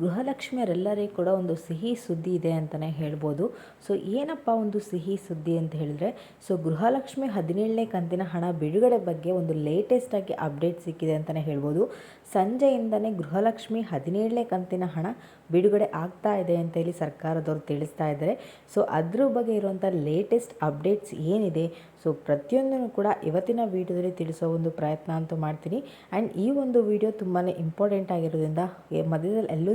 ಗೃಹಲಕ್ಷ್ಮಿಯರೆಲ್ಲರಿಗೂ ಕೂಡ ಒಂದು ಸಿಹಿ ಸುದ್ದಿ ಇದೆ ಅಂತಲೇ ಹೇಳ್ಬೋದು. ಸೊ, ಏನಪ್ಪ ಒಂದು ಸಿಹಿ ಸುದ್ದಿ ಅಂತ ಹೇಳಿದ್ರೆ, ಸೊ, ಗೃಹಲಕ್ಷ್ಮಿ ಹದಿನೇಳನೇ ಕಂತಿನ ಹಣ ಬಿಡುಗಡೆ ಬಗ್ಗೆ ಒಂದು ಲೇಟೆಸ್ಟ್ ಆಗಿ ಅಪ್ಡೇಟ್ ಸಿಕ್ಕಿದೆ ಅಂತಲೇ ಹೇಳ್ಬೋದು. ಸಂಜೆಯಿಂದನೇ ಗೃಹಲಕ್ಷ್ಮಿ ಹದಿನೇಳನೇ ಕಂತಿನ ಹಣ ಬಿಡುಗಡೆ ಆಗ್ತಾ ಇದೆ ಅಂತ ಹೇಳಿ ಸರ್ಕಾರದವರು ತಿಳಿಸ್ತಾ ಇದ್ದಾರೆ. ಸೊ, ಅದ್ರ ಬಗ್ಗೆ ಇರುವಂಥ ಲೇಟೆಸ್ಟ್ ಅಪ್ಡೇಟ್ಸ್ ಏನಿದೆ? ಸೊ, ಪ್ರತಿಯೊಂದನ್ನು ಕೂಡ ಇವತ್ತಿನ ವಿಡಿಯೋದಲ್ಲಿ ತಿಳಿಸೋ ಒಂದು ಪ್ರಯತ್ನ ಅಂತೂ ಮಾಡ್ತೀನಿ. ಆ್ಯಂಡ್ ಈ ಒಂದು ವಿಡಿಯೋ ತುಂಬಾ ಇಂಪಾರ್ಟೆಂಟ್ ಆಗಿರೋದ್ರಿಂದ ಮಧ್ಯದಲ್ಲಿ ಎಲ್ಲೂ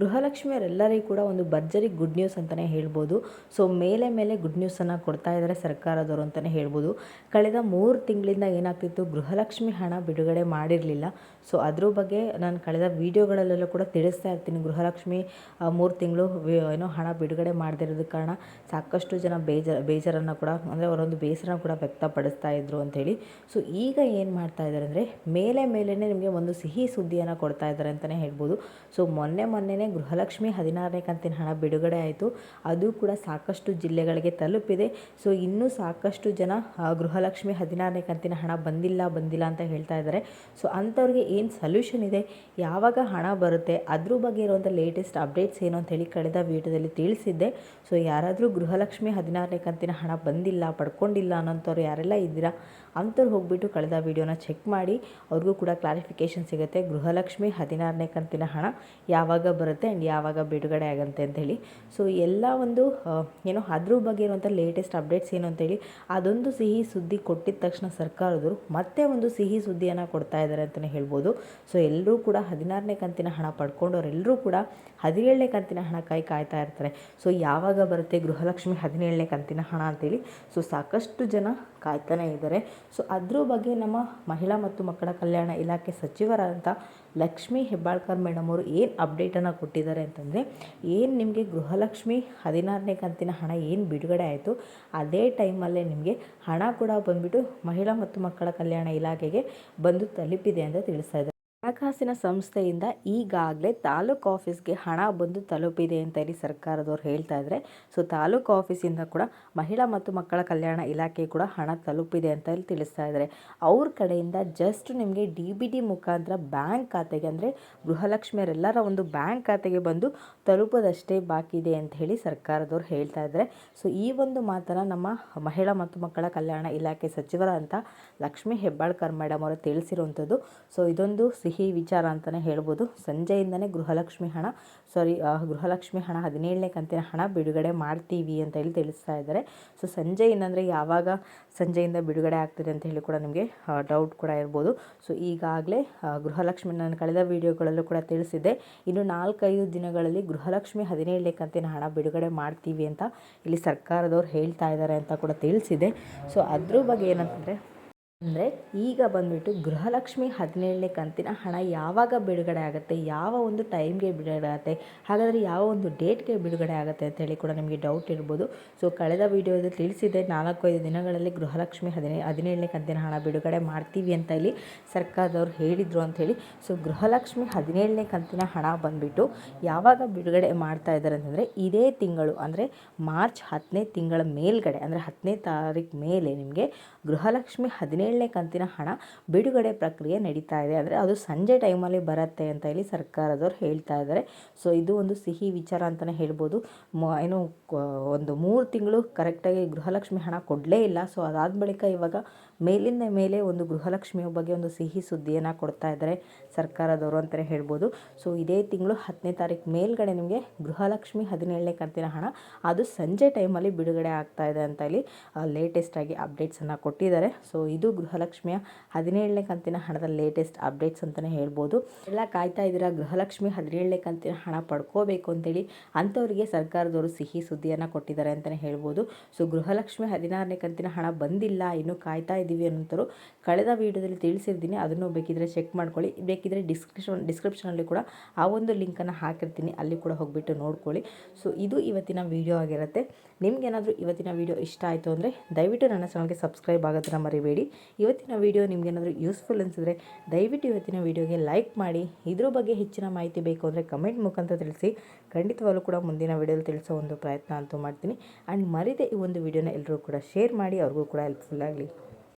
ಗೃಹಲಕ್ಷ್ಮಿಯರೆಲ್ಲರಿಗೂ ಕೂಡ ಒಂದು ಭರ್ಜರಿ ಗುಡ್ ನ್ಯೂಸ್ ಅಂತಲೇ ಹೇಳ್ಬೋದು. ಸೊ ಮೇಲೆ ಮೇಲೆ ಗುಡ್ ನ್ಯೂಸನ್ನು ಕೊಡ್ತಾ ಇದ್ದಾರೆ ಸರ್ಕಾರದವರು ಅಂತಲೇ ಹೇಳ್ಬೋದು. ಕಳೆದ ಮೂರು ತಿಂಗಳಿಂದ ಏನಾಗ್ತಿತ್ತು, ಗೃಹಲಕ್ಷ್ಮಿ ಹಣ ಬಿಡುಗಡೆ ಮಾಡಿರಲಿಲ್ಲ. ಸೊ ಅದ್ರ ಬಗ್ಗೆ ನಾನು ಕಳೆದ ವೀಡಿಯೋಗಳಲ್ಲೆಲ್ಲ ಕೂಡ ತಿಳಿಸ್ತಾ ಇರ್ತೀನಿ. ಗೃಹಲಕ್ಷ್ಮಿ ಮೂರು ತಿಂಗಳು ಏನೋ ಹಣ ಬಿಡುಗಡೆ ಮಾಡದಿರೋದಕ್ಕೆ ಕಾರಣ ಸಾಕಷ್ಟು ಜನ ಬೇಜಾರು ಬೇಜಾರನ್ನು ಕೂಡ, ಅಂದರೆ ಅವರೊಂದು ಬೇಸರ ಕೂಡ ವ್ಯಕ್ತಪಡಿಸ್ತಾ ಇದ್ರು ಅಂಥೇಳಿ. ಸೊ ಈಗ ಏನು ಮಾಡ್ತಾ ಇದ್ದಾರೆ ಅಂದರೆ, ಮೇಲೆ ಮೇಲೇ ನಿಮಗೆ ಒಂದು ಸಿಹಿ ಸುದ್ದಿಯನ್ನು ಕೊಡ್ತಾ ಇದ್ದಾರೆ ಅಂತಲೇ ಹೇಳ್ಬೋದು. ಸೊ ಮೊನ್ನೆ ಮೊನ್ನೆನೇ ಗೃಹಲಕ್ಷ್ಮಿ ಹದಿನಾರನೇ ಕಂತಿನ ಹಣ ಬಿಡುಗಡೆ ಆಯಿತು. ಅದು ಕೂಡ ಸಾಕಷ್ಟು ಜಿಲ್ಲೆಗಳಿಗೆ ತಲುಪಿದೆ. ಸೊ ಇನ್ನೂ ಸಾಕಷ್ಟು ಜನ ಗೃಹಲಕ್ಷ್ಮಿ ಹದಿನಾರನೇ ಕಂತಿನ ಹಣ ಬಂದಿಲ್ಲ ಬಂದಿಲ್ಲ ಅಂತ ಹೇಳ್ತಾ ಇದ್ದಾರೆ. ಸೊ ಅಂಥವ್ರಿಗೆ ಏನು ಸೊಲ್ಯೂಷನ್ ಇದೆ? ಯಾವಾಗ ಹಣ ಬರುತ್ತೆ? ಅದ್ರ ಬಗ್ಗೆ ಇರುವಂಥ ಲೇಟೆಸ್ಟ್ ಅಪ್ಡೇಟ್ಸ್ ಏನು ಅಂತ ಹೇಳಿ ಕಳೆದ ವೀಡಿಯೋದಲ್ಲಿ ತಿಳಿಸಿದ್ದೆ. ಸೊ ಯಾರಾದರೂ ಗೃಹಲಕ್ಷ್ಮಿ ಹದಿನಾರನೇ ಕಂತಿನ ಹಣ ಬಂದಿಲ್ಲ, ಪಡ್ಕೊಂಡಿಲ್ಲ ಅನ್ನೋಂಥವ್ರು ಯಾರೆಲ್ಲ ಇದ್ದೀರಾ? ಅಂಥವ್ರು ಹೋಗ್ಬಿಟ್ಟು ಕಳೆದ ವೀಡಿಯೋನ ಚೆಕ್ ಮಾಡಿ. ಅವ್ರಿಗೂ ಕೂಡ ಕ್ಲಾರಿಫಿಕೇಶನ್ ಸಿಗುತ್ತೆ. ಗೃಹಲಕ್ಷ್ಮಿ ಹದಿನಾರನೇ ಕಂತಿನ ಹಣ ಯಾವಾಗ ಬರುತ್ತೆ? ಆ್ಯಂಡ್ ಯಾವಾಗ ಬಿಡುಗಡೆ ಆಗುತ್ತೆ ಅಂತೇಳಿ ಸೊ ಎಲ್ಲ ಒಂದು ಏನು ಅದ್ರ ಬಗ್ಗೆ ಇರುವಂಥ ಲೇಟೆಸ್ಟ್ ಅಪ್ಡೇಟ್ಸ್ ಏನು ಅಂತೇಳಿ ಅದೊಂದು ಸಿಹಿ ಸುದ್ದಿ ಕೊಟ್ಟಿದ ತಕ್ಷಣ ಸರ್ಕಾರದವರು ಮತ್ತೆ ಒಂದು ಸಿಹಿ ಸುದ್ದಿಯನ್ನು ಕೊಡ್ತಾ ಇದ್ದಾರೆ ಅಂತಲೇ ಹೇಳ್ಬೋದು. ಸೊ ಎಲ್ಲರೂ ಕೂಡ ಹದಿನಾರನೇ ಕಂತಿನ ಹಣ ಪಡ್ಕೊಂಡವರೆಲ್ಲರೂ ಕೂಡ ಹದಿನೇಳನೇ ಕಂತಿನ ಹಣಕ್ಕಾಗಿ ಕಾಯ್ತಾ ಇರ್ತಾರೆ. ಸೊ ಯಾವಾಗ ಬರುತ್ತೆ ಗೃಹಲಕ್ಷ್ಮಿ ಹದಿನೇಳನೇ ಕಂತಿನ ಹಣ ಅಂತೇಳಿ ಸೊ ಸಾಕಷ್ಟು ಜನ ಕಾಯ್ತಾನೆ ಇದ್ದಾರೆ. ಸೊ ಅದ್ರ ಬಗ್ಗೆ ನಮ್ಮ ಮಹಿಳಾ ಮತ್ತು ಮಕ್ಕಳ ಕಲ್ಯಾಣ ಇಲಾಖೆ ಸಚಿವರಾದಂಥ ಲಕ್ಷ್ಮೀ ಹೆಬ್ಬಾಳ್ಕರ್ ಮೇಡಮ್ ಅವರು ಏನು ಅಪ್ಡೇಟನ್ನು ಕೊಟ್ಟಿದ್ದಾರೆ ಅಂತಂದರೆ, ಏನು ನಿಮಗೆ ಗೃಹಲಕ್ಷ್ಮಿ ಹದಿನಾರನೇ ಕಂತಿನ ಹಣ ಏನು ಬಿಡುಗಡೆ ಆಯಿತು, ಅದೇ ಟೈಮಲ್ಲೇ ನಿಮಗೆ ಹಣ ಕೂಡ ಬಂದ್ಬಿಟ್ಟು ಮಹಿಳಾ ಮತ್ತು ಮಕ್ಕಳ ಕಲ್ಯಾಣ ಇಲಾಖೆಗೆ ಬಂದು ತಲುಪಿದೆ ಅಂತ ತಿಳಿಸ್ತಾ ಇದ್ದಾರೆ. ಹಣಕಾಸಿನ ಸಂಸ್ಥೆಯಿಂದ ಈಗಾಗಲೇ ತಾಲೂಕು ಆಫೀಸ್ಗೆ ಹಣ ಬಂದು ತಲುಪಿದೆ ಅಂತ ಹೇಳಿ ಸರ್ಕಾರದವ್ರು ಹೇಳ್ತಾ ಇದ್ದಾರೆ ಸೊ ತಾಲೂಕು ಆಫೀಸಿಂದ ಕೂಡ ಮಹಿಳಾ ಮತ್ತು ಮಕ್ಕಳ ಕಲ್ಯಾಣ ಇಲಾಖೆ ಕೂಡ ಹಣ ತಲುಪಿದೆ ಅಂತ ಹೇಳಿ ತಿಳಿಸ್ತಾ ಇದ್ದಾರೆ ಅವ್ರ ಕಡೆಯಿಂದ ಜಸ್ಟ್ ನಿಮಗೆ ಡಿ ಬಿ ಡಿ ಮುಖಾಂತರ ಬ್ಯಾಂಕ್ ಖಾತೆಗೆ ಅಂದರೆ ಗೃಹಲಕ್ಷ್ಮಿಯರೆಲ್ಲರ ಒಂದು ಬ್ಯಾಂಕ್ ಖಾತೆಗೆ ಬಂದು ತಲುಪೋದಷ್ಟೇ ಬಾಕಿ ಇದೆ ಅಂತ ಹೇಳಿ ಸರ್ಕಾರದವ್ರು ಹೇಳ್ತಾ ಇದ್ದಾರೆ ಸೊ ಈ ಒಂದು ಮಾತನ್ನು ನಮ್ಮ ಮಹಿಳಾ ಮತ್ತು ಮಕ್ಕಳ ಕಲ್ಯಾಣ ಇಲಾಖೆ ಸಚಿವರಾದಂಥ ಲಕ್ಷ್ಮೀ ಹೆಬ್ಬಾಳ್ಕರ್ ಮೇಡಮ್ ಅವರು ತಿಳಿಸಿರುವಂಥದ್ದು. ಸೊ ಇದೊಂದು ಸಿಹಿ ವಿಚಾರ ಅಂತಲೇ ಹೇಳ್ಬೋದು. ಸಂಜೆಯಿಂದನೇ ಗೃಹಲಕ್ಷ್ಮಿ ಹಣ ಸಾರಿ ಗೃಹಲಕ್ಷ್ಮಿ ಹಣ, ಹದಿನೇಳನೇ ಕಂತಿನ ಹಣ ಬಿಡುಗಡೆ ಮಾಡ್ತೀವಿ ಅಂತ ಹೇಳಿ ತಿಳಿಸ್ತಾ ಇದ್ದಾರೆ. ಸೊ ಸಂಜೆಯಿಂದ ಅಂದರೆ ಯಾವಾಗ ಸಂಜೆಯಿಂದ ಬಿಡುಗಡೆ ಆಗ್ತಿದೆ ಅಂತ ಹೇಳಿ ಕೂಡ ನಿಮಗೆ ಡೌಟ್ ಕೂಡ ಇರ್ಬೋದು. ಸೊ ಈಗಾಗಲೇ ಗೃಹಲಕ್ಷ್ಮಿ ನಾನು ಕಳೆದ ವಿಡಿಯೋಗಳಲ್ಲೂ ಕೂಡ ತಿಳಿಸಿದ್ದೆ. ಇನ್ನು ನಾಲ್ಕೈದು ದಿನಗಳಲ್ಲಿ ಗೃಹಲಕ್ಷ್ಮಿ ಹದಿನೇಳನೇ ಕಂತಿನ ಹಣ ಬಿಡುಗಡೆ ಮಾಡ್ತೀವಿ ಅಂತ ಇಲ್ಲಿ ಸರ್ಕಾರದವ್ರು ಹೇಳ್ತಾ ಇದ್ದಾರೆ ಅಂತ ಕೂಡ ತಿಳಿಸಿದೆ. ಸೊ ಅದ್ರ ಬಗ್ಗೆ ಏನಂತಂದರೆ ಅಂದರೆ ಈಗ ಬಂದುಬಿಟ್ಟು ಗೃಹಲಕ್ಷ್ಮಿ ಹದಿನೇಳನೇ ಕಂತಿನ ಹಣ ಯಾವಾಗ ಬಿಡುಗಡೆ ಆಗುತ್ತೆ, ಯಾವ ಒಂದು ಟೈಮ್ಗೆ ಬಿಡುಗಡೆ ಆಗುತ್ತೆ, ಹಾಗಾದರೆ ಯಾವ ಒಂದು ಡೇಟ್ಗೆ ಬಿಡುಗಡೆ ಆಗುತ್ತೆ ಅಂತ ಹೇಳಿ ಕೂಡ ನಿಮಗೆ ಡೌಟ್ ಇರ್ಬೋದು. ಸೊ ಕಳೆದ ವಿಡಿಯೋದಲ್ಲಿ ತಿಳಿಸಿದೆ ನಾಲ್ಕೈದು ದಿನಗಳಲ್ಲಿ ಗೃಹಲಕ್ಷ್ಮಿ ಹದಿನೇ ಹದಿನೇಳನೇ ಕಂತಿನ ಹಣ ಬಿಡುಗಡೆ ಮಾಡ್ತೀವಿ ಅಂತ ಇಲ್ಲಿ ಸರ್ಕಾರದವ್ರು ಹೇಳಿದರು ಅಂಥೇಳಿ ಸೊ ಗೃಹಲಕ್ಷ್ಮಿ ಹದಿನೇಳನೇ ಕಂತಿನ ಹಣ ಬಂದುಬಿಟ್ಟು ಯಾವಾಗ ಬಿಡುಗಡೆ ಮಾಡ್ತಾ ಇದ್ದಾರೆ ಅಂತಂದರೆ ಇದೇ ತಿಂಗಳು, ಅಂದರೆ ಮಾರ್ಚ್ ಹತ್ತನೇ ತಿಂಗಳ ಮೇಲ್ಗಡೆ, ಅಂದರೆ ಹತ್ತನೇ ತಾರೀಕು ಮೇಲೆ ನಿಮಗೆ ಗೃಹಲಕ್ಷ್ಮಿ ಹದಿನೇಳನೇ ಕಂತಿನ ಹಣ ಬಿಡುಗಡೆ ಪ್ರಕ್ರಿಯೆ ನಡೀತಾ ಇದೆ. ಅಂದರೆ ಅದು ಸಂಜೆ ಟೈಮಲ್ಲಿ ಬರುತ್ತೆ ಅಂತ ಹೇಳಿ ಸರ್ಕಾರದವ್ರು ಹೇಳ್ತಾ ಇದ್ದಾರೆ. ಸೊ ಇದು ಒಂದು ಸಿಹಿ ವಿಚಾರ ಅಂತಲೇ ಹೇಳ್ಬೋದು. ಏನು ಒಂದು ಮೂರು ತಿಂಗಳು ಕರೆಕ್ಟಾಗಿ ಗೃಹಲಕ್ಷ್ಮಿ ಹಣ ಕೊಡಲೇ ಇಲ್ಲ. ಸೊ ಅದಾದ ಬಳಿಕ ಇವಾಗ ಮೇಲಿಂದ ಮೇಲೆ ಒಂದು ಗೃಹಲಕ್ಷ್ಮಿಯ ಬಗ್ಗೆ ಒಂದು ಸಿಹಿ ಸುದ್ದಿಯನ್ನು ಕೊಡ್ತಾ ಇದ್ದಾರೆ ಸರ್ಕಾರದವರು ಅಂತಲೇ ಹೇಳ್ಬೋದು. ಸೊ ಇದೇ ತಿಂಗಳು ಹತ್ತನೇ ತಾರೀಕು ಮೇಲ್ಗಡೆ ನಿಮಗೆ ಗೃಹಲಕ್ಷ್ಮಿ ಹದಿನೇಳನೇ ಕಂತಿನ ಹಣ. ಅದು ಸಂಜೆ ಟೈಮಲ್ಲಿ ಬಿಡುಗಡೆ ಆಗ್ತಾ ಇದೆ ಅಂತ ಇಲ್ಲಿ ಲೇಟೆಸ್ಟ್ ಆಗಿ ಅಪ್ಡೇಟ್ಸನ್ನು ಕೊಟ್ಟಿದ್ದಾರೆ. ಸೊ ಇದು ಗೃಹಲಕ್ಷ್ಮಿಯ ಹದಿನೇಳನೇ ಕಂತಿನ ಹಣದ ಲೇಟೆಸ್ಟ್ ಅಪ್ಡೇಟ್ಸ್ ಅಂತಲೇ ಹೇಳ್ಬೋದು. ಎಲ್ಲ ಕಾಯ್ತಾ ಇದ್ದೀರಾ? ಗೃಹಲಕ್ಷ್ಮಿ ಹದಿನೇಳನೇ ಕಂತಿನ ಹಣ ಪಡ್ಕೋಬೇಕು ಅಂತೇಳಿ ಅಂಥವರಿಗೆ ಸರ್ಕಾರದವರು ಸಿಹಿ ಸುದ್ದಿಯನ್ನು ಕೊಟ್ಟಿದ್ದಾರೆ ಅಂತಲೇ ಹೇಳ್ಬೋದು. ಸೊ ಗೃಹಲಕ್ಷ್ಮಿ ಹದಿನಾರನೇ ಕಂತಿನ ಹಣ ಬಂದಿಲ್ಲ, ಇನ್ನೂ ಕಾಯ್ತಾ ಇದ್ದೀವಿ ಕಳೆದ ವೀಡಿಯೋದಲ್ಲಿ ತಿಳಿಸಿರ್ತೀನಿ. ಅದನ್ನು ಬೇಕಿದ್ರೆ ಚೆಕ್ ಮಾಡ್ಕೊಳ್ಳಿ. ಬೇಕಿದ್ರೆ ಡಿಸ್ಕ್ರಿಪ್ಷನ್ ಡಿಸ್ಕ್ರಿಪ್ಷನಲ್ಲಿ ಕೂಡ ಆ ಒಂದು ಲಿಂಕನ್ನು ಹಾಕಿರ್ತೀನಿ. ಅಲ್ಲಿ ಕೂಡ ಹೋಗಿಬಿಟ್ಟು ನೋಡ್ಕೊಳ್ಳಿ. ಸೊ ಇದು ಇವತ್ತಿನ ವಿಡಿಯೋ ಆಗಿರುತ್ತೆ. ನಿಮಗೇನಾದರೂ ಇವತ್ತಿನ ವೀಡಿಯೋ ಇಷ್ಟ ಆಯಿತು ಅಂದರೆ ದಯವಿಟ್ಟು ನನ್ನ ಚಾನಲ್ಗೆ ಸಬ್ಸ್ಕ್ರೈಬ್ ಆಗೋದನ್ನು ಮರಿಬೇಡಿ. ಇವತ್ತಿನ ವೀಡಿಯೋ ನಿಮಗೇನಾದರೂ ಯೂಸ್ಫುಲ್ ಅನಿಸಿದ್ರೆ ದಯವಿಟ್ಟು ಇವತ್ತಿನ ವಿಡಿಯೋಗೆ ಲೈಕ್ ಮಾಡಿ. ಇದ್ರ ಬಗ್ಗೆ ಹೆಚ್ಚಿನ ಮಾಹಿತಿ ಬೇಕು ಅಂದರೆ ಕಮೆಂಟ್ ಮುಖಾಂತರ ತಿಳಿಸಿ. ಖಂಡಿತವಾಗಲೂ ಕೂಡ ಮುಂದಿನ ವೀಡಿಯೋಲಿ ತಿಳಿಸೋ ಒಂದು ಪ್ರಯತ್ನ ಅಂತೂ ಮಾಡ್ತೀನಿ. ಆ್ಯಂಡ್ ಮರಿದೆ ಈ ಒಂದು ವೀಡಿಯೋನ ಎಲ್ಲರೂ ಕೂಡ ಶೇರ್ ಮಾಡಿ. ಅವ್ರಿಗೂ ಕೂಡ ಹೆಲ್ಪ್ಫುಲ್ ಆಗಲಿ.